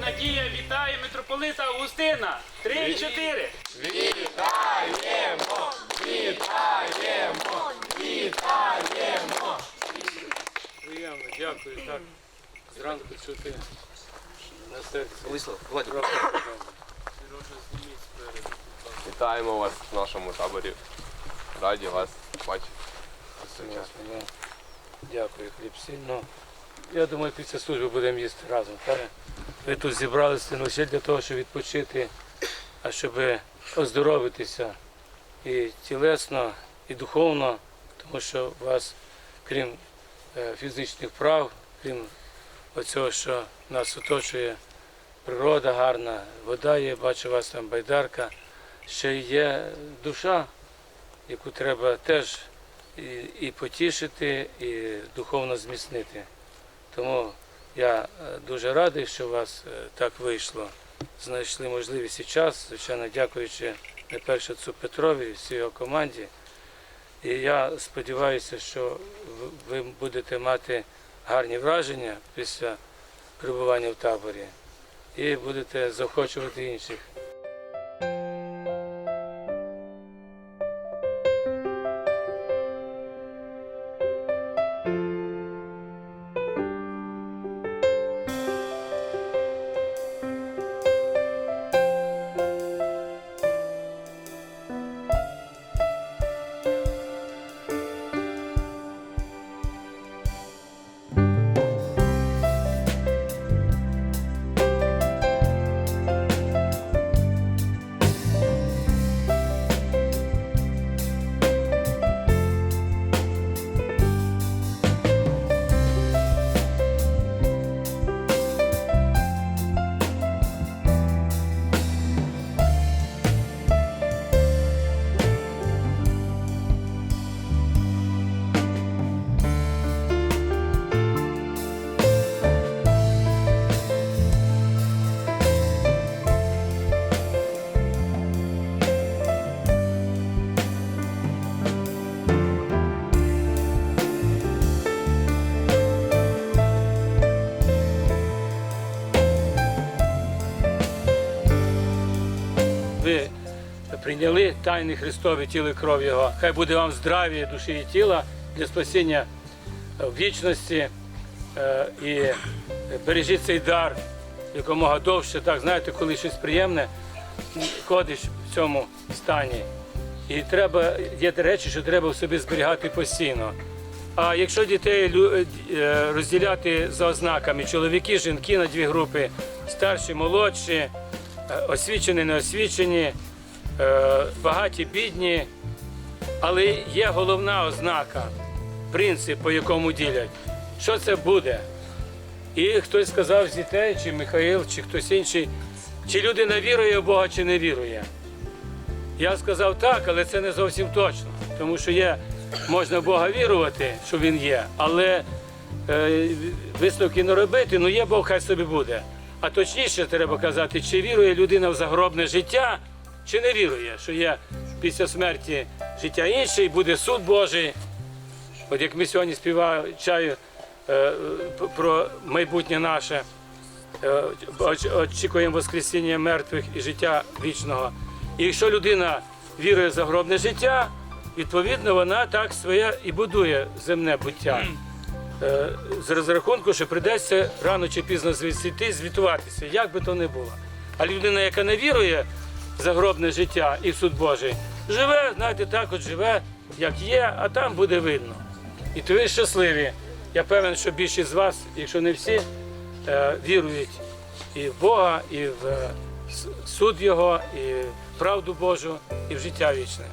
Надія вітає митрополита Августина. Три, чотири. Приємно, дякую. Так, зранку чути на серці. Владик. Сережа. Вітаємо вас в нашому таборі. Раді вас бачити. Дякую, хліб сильно. Я думаю, після служби будемо їсти разом. Ви тут зібралися не лише для того, щоб відпочити, а щоб оздоровитися і тілесно, і духовно, тому що у вас, крім е, фізичних прав, крім оцього, що нас оточує природа гарна, вода є, бачу у вас там байдарка, ще є душа, яку треба теж і потішити, і духовно зміцнити. Тому я е, дуже радий, що у вас е, так вийшло. Знайшли можливість і час, звичайно, дякуючи найперше отцу Петрові всій його команді. І я сподіваюся, що ви будете мати гарні враження після перебування в таборі і будете заохочувати інших. Прийняли тайни Христові тіло і кров Його. Хай буде вам здрав'я душі і тіла для спасіння е, вічності Е, і бережіть цей дар якомога довше. Так, знаєте, коли щось приємне, ходиш в цьому стані. І треба, є речі, що треба в собі зберігати постійно. А якщо дітей е, розділяти за ознаками, чоловіки, жінки на дві групи, старші, молодші, е, освічені, неосвічені, е, багаті, бідні, але є головна ознака, принцип, по якому ділять. Що це буде? І хтось сказав з дітей, чи Михаїл, чи хтось інший, чи людина вірує в Бога, чи не вірує. Я сказав так, але це не зовсім точно. Тому що є, можна в Бога вірувати, що Він є, але е, висновки не робити, ну є Бог, хай собі буде. А точніше треба казати, чи вірує людина в загробне життя, чи не вірує, що є після смерті життя інше, і буде суд Божий. От як ми сьогодні співаємо е, про майбутнє наше, е, очікуємо Воскресіння мертвих і життя вічного. І якщо людина вірує в загробне життя, відповідно вона так своє і будує земне буття. Е, З розрахунку, що прийдеться рано чи пізно звідси звітуватися, як би то не було. А людина, яка не вірує загробне життя і суд Божий, живе, знаєте, так от живе, як є, а там буде видно. І то ви щасливі. Я певен, що більшість з вас, якщо не всі, е, вірують і в Бога, і в е, суд Його, і в правду Божу, і в життя вічне.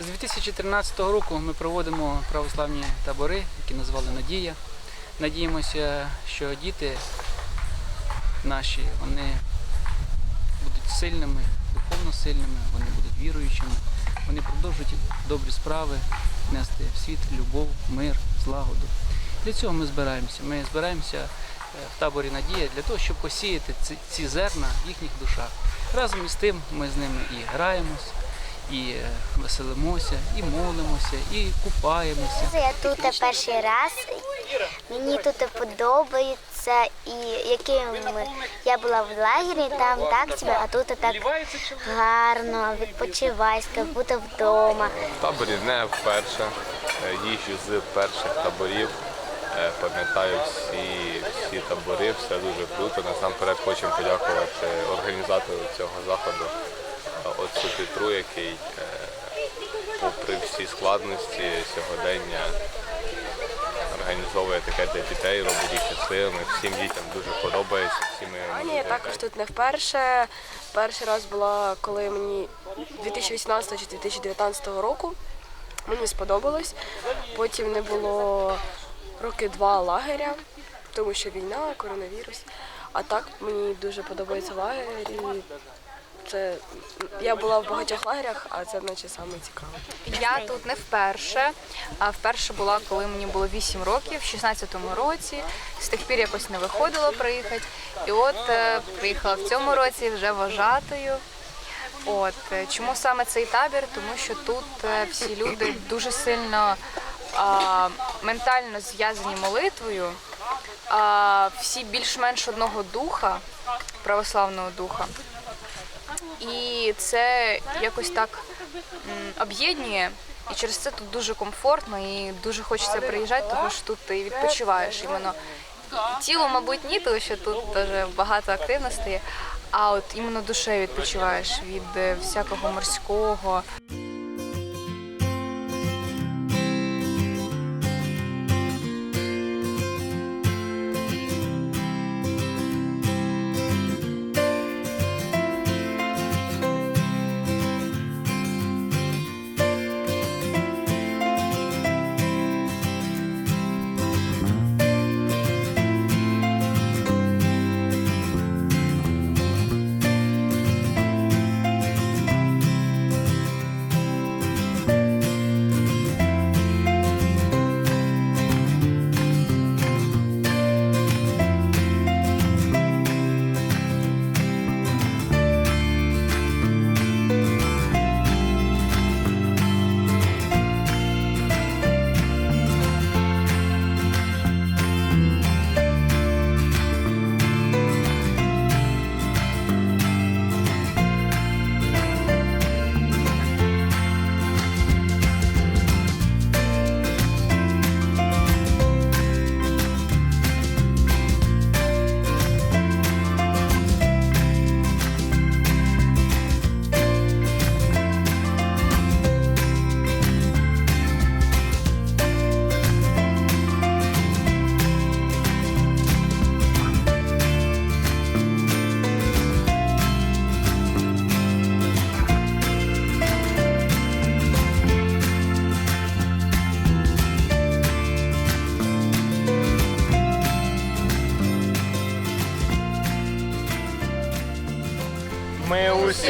З 2013 року ми проводимо православні табори, які назвали Надія. Надіємося, що діти наші вони будуть сильними, духовно сильними, вони будуть віруючими, вони продовжують добрі справи, нести в світ любов, мир, злагоду. Для цього ми збираємося. Ми збираємося е, в таборі Надія для того, щоб посіяти ці, ці зерна в їхніх душах. Разом із тим ми з ними і граємось, і е, веселимося, і молимося, і купаємося. Я тут перший раз. Мені тут подобається, і яким я була в лагері, там так собі, а тут так гарно, відпочиваєш, як будто вдома. В таборі не вперше. Е, Їжджу з перших таборів. Е, Пам'ятаю всі, всі табори, все дуже круто. Насамперед хочемо подякувати організатору цього заходу, отцю Петру, який, е, попри всі складності сьогодення, організовує таке для дітей, робить їх щасливими. Всім дітям дуже подобається. Всі ми А ні, я також тут не вперше. Перший раз була, коли мені 2018 чи 2019 року. Мені сподобалось. Потім не було роки два лагеря, тому що війна, коронавірус. А так мені дуже подобається лагері. Це я була в багатьох лагерях, а це наче саме цікаве. Я тут не вперше, а вперше була, коли мені було 8 років, в 16-му році. З тих пір якось не виходило приїхати. І от е, приїхала в цьому році вже вожатою. От е, чому саме цей табір? Тому що тут е, всі люди дуже сильно а, ментально зв'язані молитвою, а, всі більш-менш одного духа, православного духа. І це якось так об'єднує. І через це тут дуже комфортно і дуже хочеться приїжджати, тому що тут ти відпочиваєш іменно. Тіло, мабуть, ні, тому що тут дуже багато активностей, а от іменно душею відпочиваєш від е, всякого морського.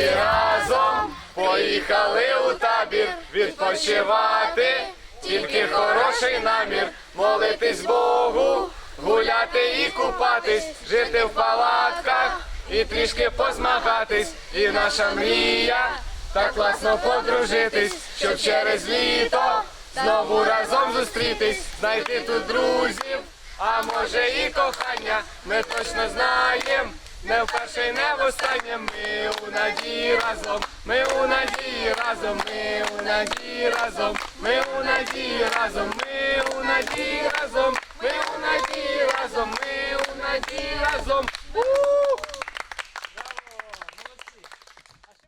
Усі разом поїхали у табір відпочивати. Тільки хороший намір молитись Богу, гуляти і купатись, жити в палатках і трішки позмагатись. І наша мрія так класно подружитись, щоб через літо знову разом зустрітись, знайти тут друзів, а може і кохання. Ми точно знаємо. Не вперше не востаннє ми у надії разом, ми у надії разом, ми у надії разом, ми у надії разом, ми у надії разом, ми у надії разом, ми у надії разом.